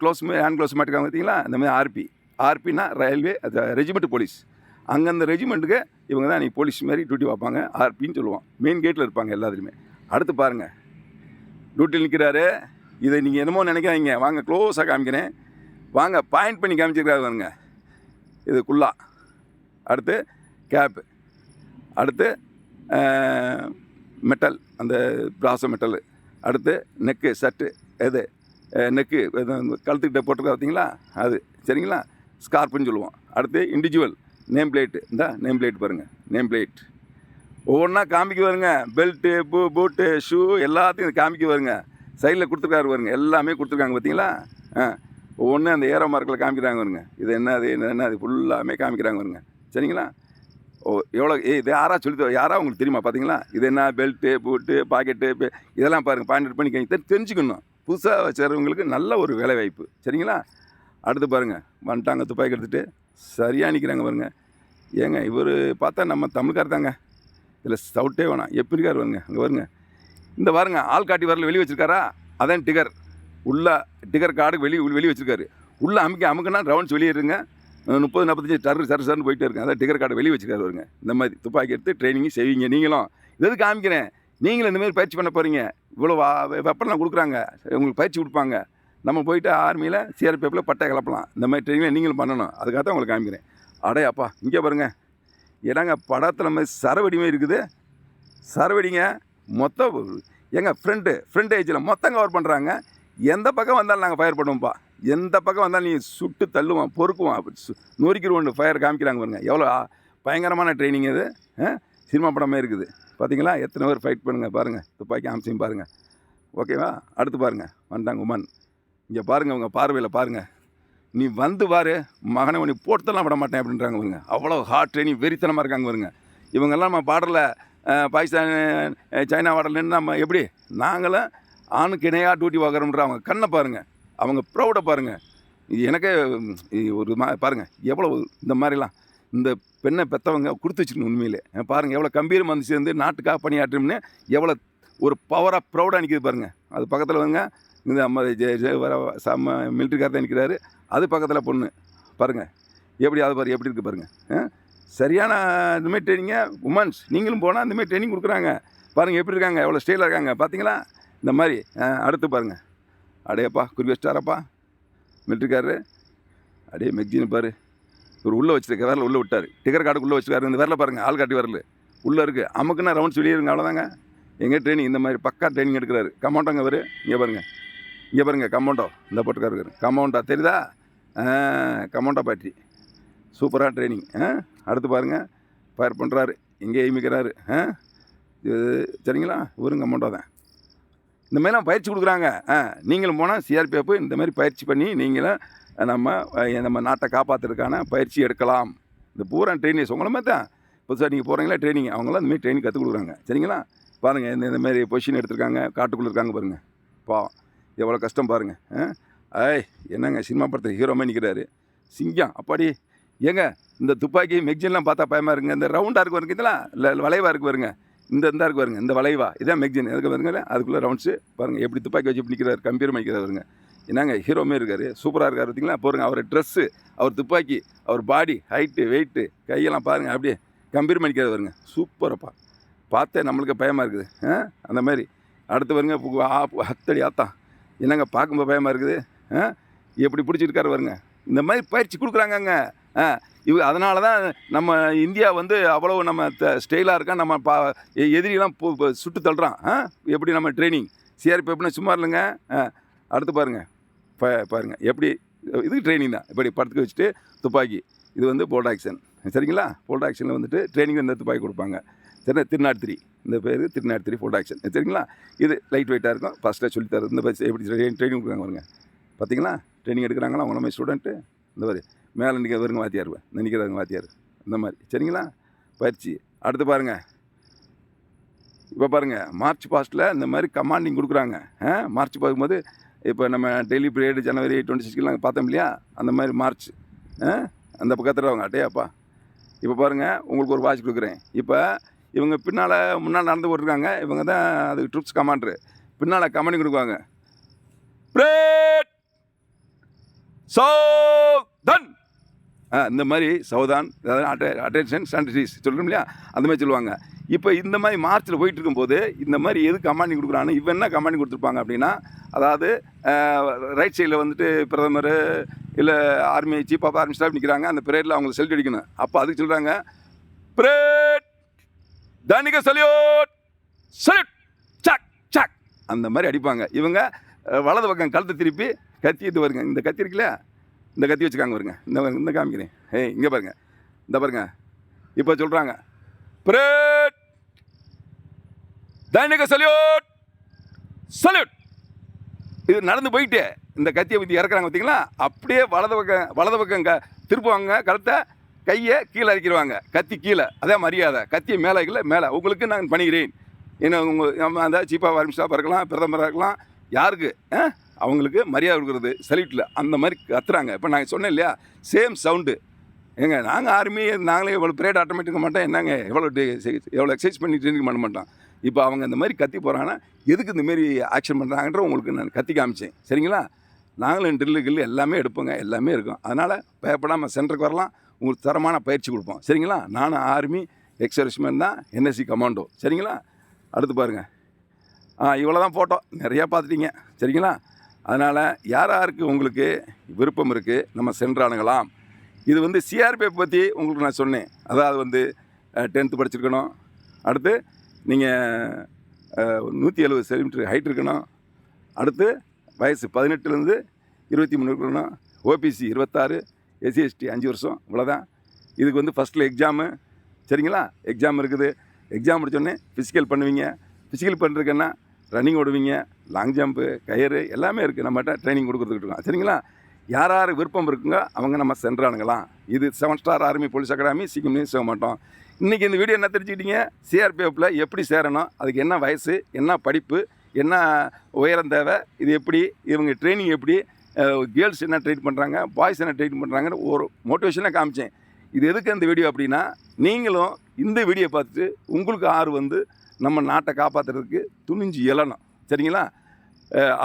க்ளோஸ் ஹேண்ட் க்ளோஸ் மாட்டிருக்காங்க பார்த்தீங்களா இந்த மாதிரி ஆர்பி ஆர்பினா ரயில்வே அது ரெஜிமெண்ட் போலீஸ் அங்கே அந்த ரெஜிமெண்ட்டுக்கு இவங்க தான் அன்றைக்கி போலீஸ் மாதிரி டியூட்டி பார்ப்பாங்க. ஆர்பின்னு சொல்லுவோம் மெயின் கேட்டில் இருப்பாங்க எல்லாத்துலேயுமே. அடுத்து பாருங்கள் டியூட்டியில் நிற்கிறாரு இதை நீங்கள் என்னமோ நினைக்காதீங்க. வாங்க க்ளோஸாக காமிக்கிறேன். வாங்க பாயிண்ட் பண்ணி காமிச்சிருக்காரு பாருங்க. இது குல்லா. அடுத்து கேப்பு அடுத்து மெட்டல் அந்த பிராச மெட்டல் அடுத்து நெக்கு சட்டு எது நெக்கு கழுத்துக்கிட்ட போட்டிருக்கா பார்த்தீங்களா? அது. சரிங்களா? ஸ்கார்ப்புன்னு சொல்லுவோம். அடுத்து இண்டிவிஜுவல் நேம் பிளேட்டு இந்த நேம் பிளேட் பாருங்கள் நேம் பிளேட் ஒவ்வொன்றா காமிக்க வருங்க பெல்ட்டு பூ பூட்டு ஷூ எல்லாத்தையும் காமிக்க வருங்க சைடில் கொடுத்துருக்காரு வருங்க எல்லாமே கொடுத்துருக்காங்க பார்த்தீங்களா? ஆ ஒவ்வொன்றும் அந்த ஏரோ மார்க்கில் காமிக்கிறாங்க வருங்க இது என்ன அது என்ன அது? ஃபுல்லாமே காமிக்கிறாங்க வருங்க சரிங்களா? ஓ எவ்வளோ ஏ இது யாரா சொல்லி தர- யாரா உங்களுக்கு தெரியுமா பார்த்தீங்களா? இது என்ன? பெல்ட்டு பூட்டு பாக்கெட்டு இதெல்லாம் பாருங்கள் பாயிண்ட் பண்ணி தெரிஞ்சுக்கணும். புதுசாக வச்சவங்களுக்கு நல்ல ஒரு வேலை வாய்ப்பு சரிங்களா? அடுத்து பாருங்கள் வந்துட்டாங்க துப்பாக்கி எடுத்துகிட்டு சரியாக நிற்கிறாங்க பாருங்கள் ஏங்க இவர் பார்த்தா நம்ம தமிழ்கார் தாங்க. இதில் சவுட்டே வேணாம். எப்படி வருங்க அங்கே வருங்க இந்த பாருங்க ஆள்காட்டி வரல வெளியே வச்சிருக்காரா? அதான் டிகர். உள்ள டிகர் கார்டு வெளியே வெளியே வச்சுருக்காரு. உள்ளே அமுக்கி அமுக்குனா ரவுண்ட்ஸ் வெளியே இருங்க. முப்பது நாற்பத்தஞ்சு டரு சரு சருன்னு போயிட்டே இருக்கேன் அதான் டிகர் கார்டு வெளியே வச்சுருக்காரு வருங்க இந்த மாதிரி துப்பாக்கி எடுத்து ட்ரைனிங் செய்வீங்க நீங்களும். இது காமிக்கிறேன்? நீங்களும் இந்தமாரி பயிற்சி பண்ண போகிறீங்க இவ்வளோ வெப்பன்லாம் கொடுக்குறாங்க. உங்களுக்கு பயிற்சி கொடுப்பாங்க. நம்ம போயிட்டு ஆர்மியில் சிஆர்பிஎஃப்பில் பட்டை கிளப்பலாம் இந்த மாதிரி ட்ரைனிங் நீங்களும் பண்ணணும். அதுக்காக தான் உங்களுக்கு காமிக்கிறேன். அடே அப்பா இங்கே பாருங்கள் என்னங்க படத்தில் மாதிரி சரவடிமே இருக்குது. சரவடிங்க மொத்தம் எங்கள் ஃப்ரெண்டு ஃப்ரெண்ட் ஏஜில் மொத்தம் கவர் பண்ணுறாங்க எந்த பக்கம் வந்தாலும் நாங்கள் ஃபயர் பண்ணுவோம்ப்பா. எந்த பக்கம் வந்தாலும் நீ சுட்டு தள்ளுவான் பொறுக்குவான். அப்படி சு ஃபயர் காமிக்கிறாங்க பாருங்க. எவ்வளோ பயங்கரமான ட்ரைனிங் இது. ஆ? சினிமா படமே இருக்குது. பார்த்தீங்களா எத்தனை பேர் ஃபைட் பண்ணுங்கள் பாருங்கள் துப்பாக்கி அம்சையும் பாருங்கள் ஓகேவா அடுத்து பாருங்கள் வந்தாங்க உமன் இங்கே பாருங்கள் உங்கள் பார்வையில் பாருங்கள் நீ வந்து பாரு மகனை உன்னை போட்டுலாம் விட மாட்டேன் அப்படின்றாங்க வருங்க அவ்வளோ ஹார்ட் ட்ரைனிங் வெறித்தனமாக இருக்காங்க வருங்க இவங்கெல்லாம் நம்ம பாடல பாகிஸ்தான் சைனா பாடலன்னு நம்ம எப்படி? நாங்களும் ஆணுக்கு இணையாக டியூட்டி பார்க்குறோம்ன்ற அவங்க கண்ணை பாருங்கள் அவங்க ப்ரௌடை பாருங்கள் இது எனக்கு இது ஒரு மா பாருங்கள் எவ்வளோ இந்த மாதிரிலாம் இந்த பெண்ணை பெற்றவங்க கொடுத்து வச்சுக்கணும் உண்மையிலே. பாருங்கள் எவ்வளோ கம்பீரமாக வந்து சேர்ந்து நாட்டுக்காக பணியாற்றும்னு எவ்வளோ ஒரு பவராக ப்ரௌடாக நிற்கிது பாருங்கள் அது பக்கத்தில் வந்து இந்த அம்மா ஜெய ஜெய வர சம்ம மிலிட்ரிக்கார் தான் நிற்கிறாரு அது பக்கத்தில் பொண்ணு. பாருங்க எப்படி அது பாரு எப்படி இருக்குது பாருங்கள் சரியான இந்தமாதிரி ட்ரைனிங்கை உமன்ஸ் நீங்களும் போனால் இந்தமாதிரி ட்ரைனிங் கொடுக்குறாங்க. பாருங்கள் எப்படி இருக்காங்க எவ்வளோ ஸ்டைலாக இருக்காங்க பார்த்தீங்களா இந்த மாதிரி அடுத்து பாருங்கள் அடையப்பா குறி வச்சிட்டாரப்பா. மிலிட்ரிக்காரரு அடே மெக்ஜின்னு பாரு. இவர் உள்ளே வச்சிருக்க விரல உள்ளே விட்டார். டிக்கர் கார்டுக்கு உள்ளே வச்சுருக்காரு. இந்த விரல பாருங்கள் ஆள் காட்டி வரல. உள்ளே இருக்குது அமுக்குன்னா ரவுண்ட்ஸ் வெளியே இருங்க அவ்வளோதாங்க எங்கே ட்ரைனிங் இந்த மாதிரி பக்கா ட்ரைனிங் எடுக்கிறாரு. கமௌண்டோங்க அவர் இங்கே பாருங்க. இங்கே பாருங்க கமௌண்டோ இந்த போட்டுக்காரு கமௌண்டா தெரியுதா? கமௌண்டா பாட்டி. சூப்பராக ட்ரைனிங் அடுத்து பாருங்கள் ஃபயர் பண்ணுறாரு இங்கே எய்மிக்கிறாரு ஆ இது சரிங்களா? இவரும் கமௌண்டோ தான். இந்த மாதிரிலாம் பயிற்சி கொடுக்குறாங்க. ஆ நீங்களும் போனால் சிஆர்பிஎஃப் இந்த மாதிரி பயிற்சி பண்ணி நீங்களும் நம்ம நம்ம நாட்டை காப்பாற்றுறதுக்கான பயிற்சி எடுக்கலாம். இந்த பூரா ட்ரைனிங்ஸ் உங்களை மாதிரி தான். புதுசாக நீங்கள் போகிறீங்களா ட்ரைனிங் அவங்களாம் இந்த மாதிரி ட்ரைனிங் கற்றுக் கொடுக்குறாங்க. சரிங்களா? பாருங்கள் இந்த இந்தமாரி பொசிஷன் எடுத்திருக்காங்க காட்டுக்குள்ளே இருக்காங்க பாருங்கள் பாவம் எவ்வளோ கஷ்டம் பாருங்கள் ஆ என்னங்க சினிமா படத்தில் ஹீரோ நிற்கிறாரு சிங்கம் அப்பாடி. ஏங்க இந்த துப்பாக்கி மெக்ஜின்லாம் பார்த்தா பயமாக இருக்குங்க. இந்த ரவுண்டாக இருக்கு பாருங்க இதெல்லாம் இல்லை வளைவாக இருக்கு பாருங்க. இந்த இந்த இருக்கு பாருங்க இந்த வளைவா. இதான் மெக்ஜின். எதுக்கு வருங்க அதுக்குள்ளே ரவுண்ட்ஸு பாருங்கள் எப்படி துப்பாக்கி வச்சு நிற்கிறாரு கம்பீரமாக நிற்கிறாரு பாருங்க. என்னங்க ஹீரோமே இருக்கார். சூப்பராக இருக்கார் பார்த்தீங்களா? பாருங்க அவர் ட்ரெஸ்ஸு அவர் துப்பாக்கி அவர் பாடி ஹைட்டு வெயிட்டு கையெல்லாம் பாருங்கள் அப்படியே கம்பீர் மணிக்காது வருங்க சூப்பரப்பா பார்த்தே நம்மளுக்கு பயமாக இருக்குது. ஆ? அந்த மாதிரி. அடுத்து பாருங்க பு- அத்தடி ஆத்தான் என்னங்க பார்க்கும்போது பயமாக இருக்குது? ஆ? எப்படி பிடிச்சிருக்காரு வருங்க இந்த மாதிரி பயிற்சி கொடுக்குறாங்கங்க. ஆ? இவ அதனால தான் நம்ம இந்தியா வந்து அவ்வளோ நம்ம ஸ்டைலாக இருக்கா நம்ம பா எ- சுட்டு தள்ளுறான். ஆ? எப்படி நம்ம ட்ரைனிங் சிஆர்பிஎஃப்னா சும்மா இல்லைங்க ஆ? அடுத்து பாருங்கள் ப பாருங்கள் எப்படி இது ட்ரைனிங் தான். இப்படி படத்துக்கு வச்சுட்டு துப்பாக்கி இது வந்து போல்ட் ஆக்ஷன் சரிங்களா? போல்ட் ஆக்ஷனில் வந்துட்டு ட்ரைனிங் இந்த துப்பாக்கி கொடுப்பாங்க. சரி திருநாட் இந்த பேர் திருநாட் த்ரீ போல்ட் ஆக்ஷன் சரிங்களா? இது லைட் வெயிட்டாக இருக்கும். ஃபஸ்ட்டாக சொல்லி தரது. இந்த பஸ் எப்படி ட்ரைனிங் கொடுக்குறாங்க வருங்க பார்த்தீங்களா ட்ரைனிங் எடுக்கிறாங்களா? அவங்க நம்ம ஸ்டூடெண்ட்டு இந்த மாதிரி மேலே நிற்க வருங்க வாத்தியார் இந்த நிற்கிறாங்க வாத்தியார். இந்த மாதிரி. சரிங்களா? பயிற்சி. அடுத்து பாருங்கள் இப்போ பாருங்கள் மார்ச் பாஸ்ட்டில் இந்த மாதிரி கமாண்டிங் கொடுக்குறாங்க. ஆ? மார்ச் பார்க்கும்போது இப்போ நம்ம டெய்லி பீரியட் ஜனவரி டுவெண்ட்டி சிக்ஸ்லாம் பார்த்தோம் இல்லையா? அந்த மாதிரி மார்ச் அந்த பக்கத்தில் அவங்க அட்டையாப்பா இப்போ பாருங்கள் உங்களுக்கு ஒரு வாட்ச் கொடுக்குறேன். இப்போ இவங்க பின்னால் முன்னால் நடந்து போட்டிருக்காங்க இவங்க தான் அதுக்கு ட்ரூப்ஸ் கமாண்டரு பின்னால் கமெண்ட் கொடுக்குவாங்க. சௌதன் ஆ இந்த மாதிரி சௌதான் அதாவது அட்டென்ஷன் ஸ்டாண்டர்டிஸ் சொல்கிறோம் இல்லையா? அந்த மாதிரி சொல்லுவாங்க. இப்போ இந்த மாதிரி மார்ச்சில் போயிட்டு இருக்கும்போது இந்த மாதிரி எது கமாண்டிங் கொடுக்குறான்னு இவன் என்ன கமாண்டிங் கொடுத்துருப்பாங்க அப்படின்னா அதாவது ரைட் சைடில் வந்துட்டு பிரதமர் இல்லை army chief of army staff நிற்கிறாங்க அந்த பீரியடில் அவங்களை செல்ட் அடிக்கணும். அப்போ அதுக்கு சொல்கிறாங்க பிரேட் தனிக சல்யூட் சல்யூட் சக் சக்! அந்த மாதிரி அடிப்பாங்க. இவங்க வலது பக்கம் கழுத்தை திருப்பி கத்தி இது வருங்க. இந்த கத்தி இருக்குல்ல இந்த கத்தி வச்சுக்காங்க பாருங்க. இந்த இந்த காமிக்கிறேன். ஏய் இங்கே பாருங்க. இந்த பாருங்க. இப்போ சொல்கிறாங்க பிரே தைனிக சல்யூட்! சல்யூட்! இது நடந்து போயிட்டு. இந்த கத்தியை பற்றி இறக்குறாங்க பார்த்தீங்களா அப்படியே வலது பக்கம் வலது பக்கம் க திருப்புவாங்க கழுத்தை கையை கீழே இறக்கிடுவாங்க கத்தி கீழே. அதே மரியாதை. கத்தியை மேலே கீழே மேலே. உங்களுக்கு நான் பண்ணுகிறேன் என்ன உங்கள் நம்ம அந்த சீஃபாக ஆர்மி ஸ்டாஃபாக இருக்கலாம் பிரதமராக இருக்கலாம். யாருக்கு? ஆ? அவங்களுக்கு மரியாதை கொடுக்குறது சல்யூட்டில் அந்த மாதிரி கத்துறாங்க. இப்போ நாங்கள் சொன்னேன் இல்லையா? சேம் சவுண்டு ஏங்க நாங்கள் ஆர்மி நாங்களே இவ்வளோ பிரேட் ஆட்டோமேட்டிக்க மாட்டோம். என்னங்க எவ்வளோ எவ்வளோ எக்ஸசைஸ் பண்ணி ட்ரைனிங் பண்ண மாட்டோம்? இப்போ அவங்க இந்த மாதிரி கத்தி போகிறாங்கன்னா எதுக்கு இந்த மாதிரி ஆக்ஷன் பண்ணுறாங்கன்ற உங்களுக்கு நான் கத்தி காமிச்சேன். சரிங்களா? நாங்களும் ட்ரில்லு கில்லு எல்லாமே எடுப்போங்க. எல்லாமே இருக்கும். அதனால் பயப்படாமல் சென்டருக்கு வரலாம். உங்களுக்கு தரமான பயிற்சி கொடுப்போம். சரிங்களா? நானும் ஆர்மி எக்ஸர்விஸ்மேன் தான் என்எஸ்சி கமாண்டோ சரிங்களா? அடுத்து பாருங்கள் ஆ இவ்வளோ தான் ஃபோட்டோ நிறையா பார்த்துட்டீங்க. சரிங்களா? அதனால் யார் யாருக்கு உங்களுக்கு விருப்பம் இருக்குது நம்ம சென்றானுங்களாம் இது வந்து சிஆர்பிஎஃப் பற்றி உங்களுக்கு நான் சொன்னேன். அதாவது வந்து டென்த்து படிச்சிருக்கணும். அடுத்து நீங்கள் நூற்றி எழுபது சென்டிமீட்டர் ஹைட் இருக்கணும் அடுத்து வயசு பதினெட்டுலேருந்து இருபத்தி மூணு இருக்கணும் ஓபிசி இருபத்தாறு எஸ்சி எஸ்டி அஞ்சு வருஷம் இவ்வளோதான் இதுக்கு வந்து ஃபஸ்ட்டில் எக்ஸாமு சரிங்களா? எக்ஸாம் இருக்குது. எக்ஸாம் முடிச்சோடனே ஃபிசிக்கல் பண்ணுவீங்க. ஃபிசிக்கல் பண்ணுறதுக்குன்னா ரன்னிங் ஓடுவீங்க லாங் ஜம்ப்பு கயிறு எல்லாமே இருக்குது நம்மகிட்ட ட்ரைனிங் கொடுக்குறதுக்கு இருக்கோம் சரிங்களா? யார் யார் விருப்பம் இருக்குங்க அவங்க நம்ம சென்றானுங்களாம். இது seven star army police academy சீக்கிரம் செய்ய மாட்டோம். இன்றைக்கி இந்த வீடியோ என்ன தெரிஞ்சுக்கிட்டீங்க? சிஆர்பிஎஃப்பில் எப்படி சேரணும்? அதுக்கு என்ன வயசு? என்ன படிப்பு? என்ன உயரம் தேவை? இது எப்படி? இவங்க ட்ரைனிங் எப்படி? கேர்ள்ஸ் என்ன ட்ரீட் பண்ணுறாங்க பாய்ஸ் என்ன ட்ரீட் பண்ணுறாங்கன்னு ஒரு மோட்டிவேஷனாக காமிச்சேன். இது எதுக்கு அந்த வீடியோ அப்படின்னா நீங்களும் இந்த வீடியோ பார்த்துட்டு உங்களுக்கு ஆறு வந்து நம்ம நாட்டை காப்பாற்றுறதுக்கு துணிஞ்சு எழணும். சரிங்களா?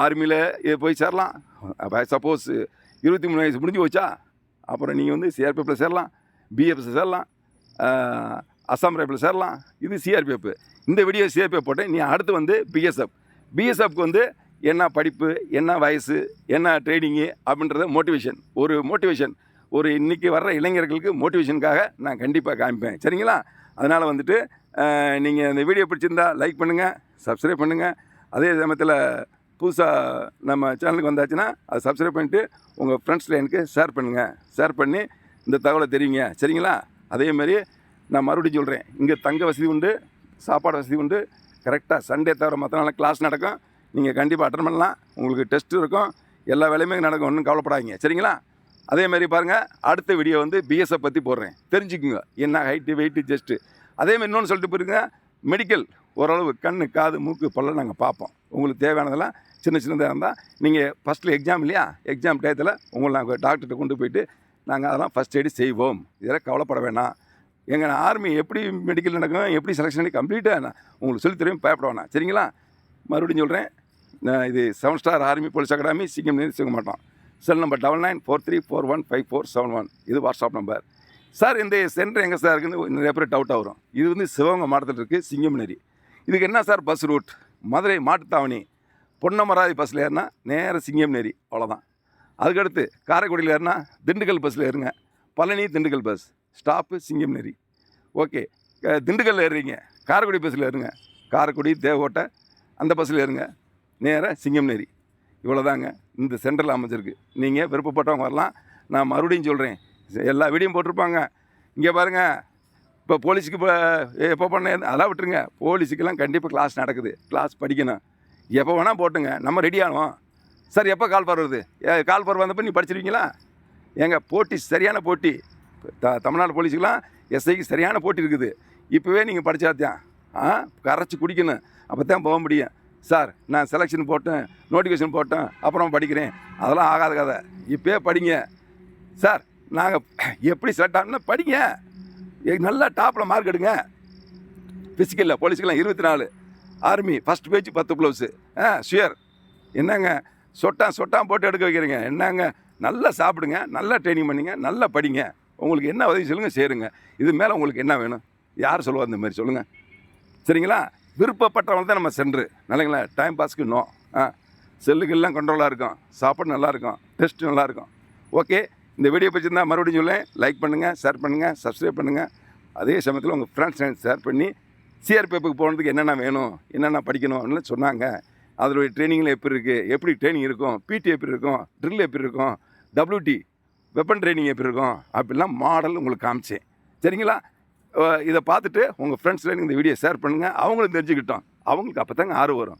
ஆர்மியில் போய் சேரலாம். சப்போஸ் இருபத்தி மூணு வயசு முடிஞ்சு போச்சா? அப்புறம் நீங்கள் வந்து சிஆர்பிஎஃப்பில் சேரலாம். பிஎஃப்எஸ் சேரலாம். அசாம் அஸ்ஸாம் சேரலாம். இது சிஆர்பிஎஃப் இந்த வீடியோ சிஆர்பிஎஃப் போட்டேன். நீ அடுத்து வந்து பிஎஸ்எஃப் பிஎஸ்எஃப்க்கு வந்து என்ன படிப்பு என்ன வயசு என்ன ட்ரைனிங்கு அப்படின்றத மோட்டிவேஷன் ஒரு மோட்டிவேஷன் ஒரு இன்றைக்கி வர்ற இளைஞர்களுக்கு மோட்டிவேஷனுக்காக நான் கண்டிப்பாக காமிப்பேன். சரிங்களா? அதனால் வந்துட்டு நீங்கள் இந்த வீடியோ பிடிச்சிருந்தா லைக் பண்ணுங்கள் சப்ஸ்கிரைப் பண்ணுங்கள் அதே சமயத்தில் புதுசாக நம்ம சேனலுக்கு வந்தாச்சுன்னா அதை சப்ஸ்கிரைப் பண்ணிட்டு உங்கள் ஃப்ரெண்ட்ஸில் எனக்கு ஷேர் பண்ணுங்கள் ஷேர் பண்ணி இந்த தகவலை தெரிவிங்க. சரிங்களா? அதே மாதிரி நான் மறுபடியும் சொல்கிறேன் இங்கே தங்க வசதி உண்டு சாப்பாடு வசதி உண்டு. கரெக்டாக சண்டே தவிர மற்ற நாள் கிளாஸ் நடக்கும். நீங்கள் கண்டிப்பாக அட்டன் பண்ணலாம். உங்களுக்கு டெஸ்ட்டு இருக்கும். எல்லா வேலையுமே நடக்கும். ஒன்றும் கவலைப்படாதீங்க. சரிங்களா? அதே மாதிரி பாருங்கள் அடுத்த வீடியோ வந்து பிஎஸ்எஃப் பற்றி போடுறேன். தெரிஞ்சுக்குங்க. என்ன ஹைட்டு வெயிட்டு ஜஸ்ட்டு அதே மாதிரி இன்னொன்று சொல்லிட்டு போயிருங்க. மெடிக்கல் ஓரளவு கண் காது மூக்கு பல்ல நாங்கள் பார்ப்போம். உங்களுக்கு தேவையானதெல்லாம் சின்ன சின்னதாக இருந்தால் நீங்கள் ஃபஸ்ட்டில் எக்ஸாம் இல்லையா? எக்ஸாம் டயத்தில் உங்களை நாங்கள் டாக்டர்கிட்ட கொண்டு போயிட்டு நாங்கள் அதெல்லாம் ஃபஸ்ட் எய்டு செய்வோம். இதெல்லாம் கவலைப்பட வேணாம். எங்கள் ஆர்மி எப்படி மெடிக்கல் நடக்கும் எப்படி செலெக்ஷன் கம்ப்ளீட்டாக நான் உங்களுக்கு சொல்லி தருவேன் பயப்பட வேணாம். சரிங்களா? மறுபடியும் சொல்கிறேன் நான் இது seven star army police academy சிங்கம் நிறுத்திக்க மாட்டோம். Cell number double nine four three four one five four seven one இது வாட்ஸ்அப் நம்பர் சார் இந்த சென்டர் எங்கே சார் இருக்குன்னு நிறைய பேர் டவுட்டாக வரும். இது வந்து சிவகங்கை மாவட்டத்தில் இருக்குது சிங்கம்நேரி இதுக்கு என்ன sir bus route Madurai Mattuthavani. Ponnamaravathi பஸ்ஸில் ஏறினா நேராக சிங்கம்நேரி அவ்வளோதான் அதுக்கடுத்து காரைக்குடியில் ஏறினா திண்டுக்கல் பஸ்ஸில் ஏறுங்க. Palani Dindigul bus stop Singamneri okay திண்டுக்கல்லில் திண்டுக்கல்ல ஏறுறீங்க. காரைக்குடி பஸ்ஸில் ஏறுங்க. காரைக்குடி தேவகோட்டை அந்த பஸ்ஸில் ஏறுங்க. நேராக சிங்கம்நேரி இவ்வளோதாங்க இந்த சென்டரில் அமைஞ்சிருக்கு. நீங்கள் விருப்பப்பட்டவங்க வரலாம். நான் மறுபடியும் சொல்கிறேன் எல்லா வீடியும் போட்டிருப்பாங்க. இங்கே பாருங்கள் இப்போ போலீஸுக்கு இப்போ எப்போ பண்ண அதெல்லாம் விட்டுருங்க. போலீஸுக்கெல்லாம் கண்டிப்பாக கிளாஸ் நடக்குது. கிளாஸ் படிக்கணும். எப்போ வேணால் போட்டுங்க. நம்ம ரெடி ஆனோம். சார் எப்போ கால் வருது? ஏ, கால் பார் வந்தப்போ நீ படிச்சிருவீங்களா? ஏங்க போட்டி சரியான போட்டி. த தமிழ்நாடு போலீஸுக்கெலாம் எஸ்ஐக்கு சரியான போட்டி இருக்குது. இப்போவே நீங்கள் படித்தாத்தான் ஆ கரைச்சி குடிக்கணும். அப்போ தான் போக முடியும். சார் நான் செலெக்ஷன் போட்டேன் நோட்டிஃபிகேஷன் போட்டேன் அப்புறம் படிக்கிறேன். அதெல்லாம் ஆகாத கதை. இப்போயே படிங்க. சார் நாங்கள் எப்படி செலக்ட் ஆகணும்னா படிங்க. எ- நல்லா டாப்பில் மார்க் எடுங்க. ஃபிசிக்கலில் போலீஸுக்கெல்லாம் இருபத்தி நாலு. ஆர்மி ஃபஸ்ட் பேஜ் பத்து ப்ளவுஸு ஆ ஷுயர் என்னங்க? சொட்டான் சொட்டான் போட்டு எடுக்க வைக்கிறீங்க. என்னங்க? நல்லா சாப்பிடுங்க நல்லா ட்ரைனிங் பண்ணுங்க நல்லா படிங்க. உங்களுக்கு என்ன உதவி சொல்லுங்கள் சேருங்க. இது மேலே உங்களுக்கு என்ன வேணும்? யார் சொல்லுவா இந்த மாதிரி சொல்லுங்கள் சரிங்களா? விருப்பப்பட்டவங்க தான் நம்ம சென்று. நல்லைங்களா? டைம் பாஸ்க்கு நோ ஆ செல்லுக்கெல்லாம் கண்ட்ரோலாக இருக்கும். சாப்பாடு நல்லாயிருக்கும் டெஸ்ட் ஓகே இந்த வீடியோ பிடிச்சிருந்தா மறுபடியும் சொல்லேன் லைக் பண்ணுங்கள் ஷேர் பண்ணுங்கள் சப்ஸ்கிரைப் பண்ணுங்கள் அதே சமயத்தில் உங்கள் ஃப்ரெண்ட்ஸ் ஷேர் பண்ணி சிஆர்பிஎஃப்க்கு போனதுக்கு என்னென்ன வேணும்? என்னென்ன படிக்கணும்? அப்படின்னு சொன்னாங்க. அதோடைய ட்ரைனிங்கில் எப்படி இருக்குது எப்படி ட்ரைனிங் இருக்கும்? பிடி எப்படி இருக்கும்? ட்ரில் எப்படி இருக்கும்? டபிள்யூடி வெப்பன் ட்ரைனிங் எப்படி இருக்கும்? அப்படிலாம் மாடல் உங்களுக்கு காமிச்சேன் சரிங்களா? இதை பார்த்துட்டு உங்கள் ஃப்ரெண்ட்ஸில் இந்த வீடியோ ஷேர் பண்ணுங்கள் அவங்களும் தெரிஞ்சுக்கிட்டோம். அவங்களுக்கு அப்போ தாங்க ஆர்வம் வரும்.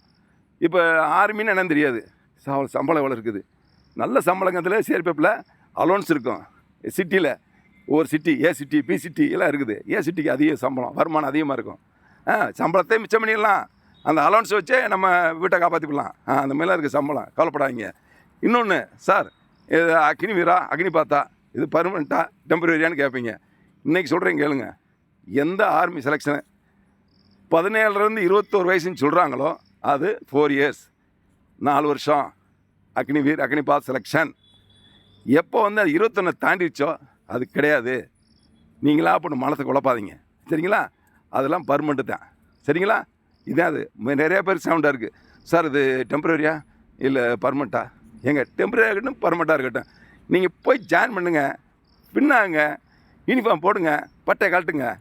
இப்போ ஆர்மின்னு என்னன்னு தெரியாது. ச- சம்பளம் எவ்வளோ இருக்குது. நல்ல சம்பளங்கத்தில் சிஆர்பிஎஃப்பில் அலோன்ஸ் இருக்கும். சிட்டியில் ஒவ்வொரு city A city B city எல்லாம் இருக்குது. ஏ சிட்டிக்கு அதிக சம்பளம் வருமானம் அதிகமாக இருக்கும். ஆ சம்பளத்தை மிச்சம் பண்ணிடலாம். அந்த அலோன்ஸ் வச்சே நம்ம வீட்டை காப்பாற்றிக்கலாம் அந்த மாதிரிலாம் இருக்குது சம்பளம். கவலைப்படாதீங்க. இன்னொன்று சார் இது அக்னி வீரா அக்னி பார்த்தா இது பர்மனெண்ட்டாக டெம்பரரியான்னு கேட்பீங்க இன்றைக்கி சொல்கிறேன் கேளுங்க. எந்த ஆர்மி செலெக்ஷனு பதினேழுலேருந்து இருபத்தோரு வயசுன்னு சொல்கிறாங்களோ அது ஃபோர் இயர்ஸ் நாலு வருஷம். அக்னி வீர் அக்னிபாத் செலெக்ஷன் எப்போ வந்து அது இருபத்தொன்னை தாண்டிடுச்சோ அது கிடையாது. நீங்களா அப்படி மனத்தை குழப்பாதீங்க. சரிங்களா? அதெல்லாம் பர்மனெண்ட்டு தான். சரிங்களா? இதான் அது. ம- நிறைய பேர் சவுண்டாக இருக்குது சார் இது டெம்பரரியா இல்லை பர்மனெண்ட்டா ஏங்க டெம்பரரியாக இருக்கட்டும் பர்மனெண்ட்டாக இருக்கட்டும். நீங்கள் போய் ஜாயின் பண்ணுங்கள் பின்னாங்க யூனிஃபார்ம் போடுங்க பட்டை கழட்டுங்க.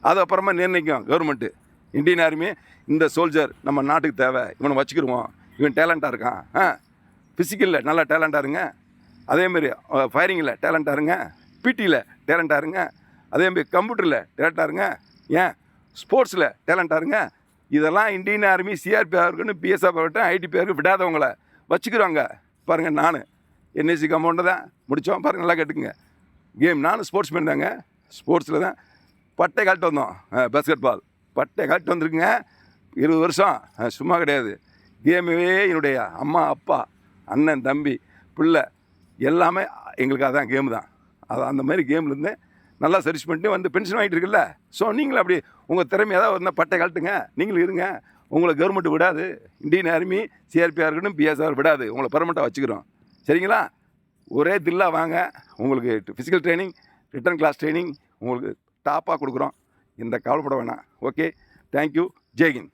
அது அப்புறமா நிர்ணயிக்கும் கவர்மெண்ட்டு இந்தியன் ஆர்மி இந்த சோல்ஜர் நம்ம நாட்டுக்கு தேவை. இவனை வச்சுக்கிருவோம். இவன் டேலண்ட்டாக இருக்கான். ஆ ஃபிசிக்கலில் நல்லா டேலண்ட்டாக இருங்க. அதேமாரி ஃபயரிங்கில் டேலண்ட்டாக இருங்க. பிடியில் டேலண்ட்டாக இருங்க. அதேமாரி கம்ப்யூட்டரில் டேலண்ட்டாக இருங்க. ஏன்? ஸ்போர்ட்ஸில் டேலண்ட்டாக இருங்க. இதெல்லாம் இந்தியன் ஆர்மி சிஆர்பிஆர் இருக்கணும் பிஎஸ்எஃப் இருக்கட்டும் ஐடிபிஆருக்கு விடாதவங்கள வச்சுக்கிறாங்க. பாருங்கள் நான். என்எஸ்சி கம்பவுண்டு தான் முடித்தோம் பாருங்கள் நல்லா கேட்டுக்குங்க. கேம் நானும் ஸ்போர்ட்ஸ் மேன் தாங்க. ஸ்போர்ட்ஸில் தான் பட்டை காட்டு வந்தோம். பேஸ்கெட் பால் பட்டை காட்டு வந்திருக்குங்க. இருபது வருஷம். சும்மா கிடையாது. கேமுவே என்னுடைய அம்மா அப்பா அண்ணன் தம்பி பிள்ளை எல்லாமே எங்களுக்கு அதான் கேமு தான் அது அந்த மாதிரி கேம்லேருந்து நல்லா சர்ச் பண்ணிட்டு வந்து பென்ஷன் வாங்கிட்டு இருக்குல்ல ஸோ நீங்களும் அப்படி உங்கள் திறமை ஏதாவது இருந்தால் பட்டை கழட்டுங்க. நீங்களும் இருங்க. உங்களை கவர்மெண்ட் விடாது. இந்தியன் ஆர்மி சிஆர்பிஆர் இருக்கட்டும் பிஎஸ்ஆர் விடாது. உங்களை பர்மனெண்ட்டாக வச்சுக்கிறோம். சரிங்களா? ஒரே தில்லா வாங்க. உங்களுக்கு physical training written class training உங்களுக்கு டாப்பாக கொடுக்குறோம். இந்த கவலைப்பட வேணாம். ஓகே தேங்க்யூ ஜெய்ஹிந்த்